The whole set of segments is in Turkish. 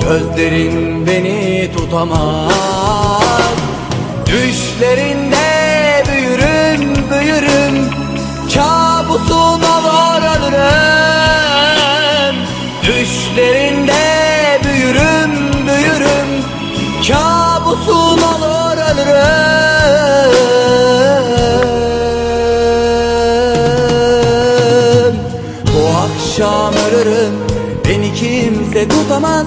Gözlerin beni tutamaz. Düşlerinde büyürüm büyürüm. Kabusun olur ölürüm Düşlerinde büyürüm büyürüm. Kabusun olur ölürüm Bu akşam ölürüm. Beni kimse tutamaz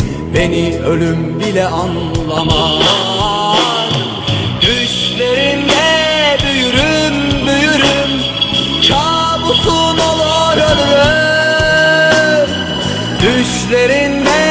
beni ölüm bile anlamaz. Düşlerinde büyürüm büyürüm. Kabusun olur ölürüm Düşlerinde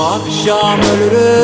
akşam ölürüm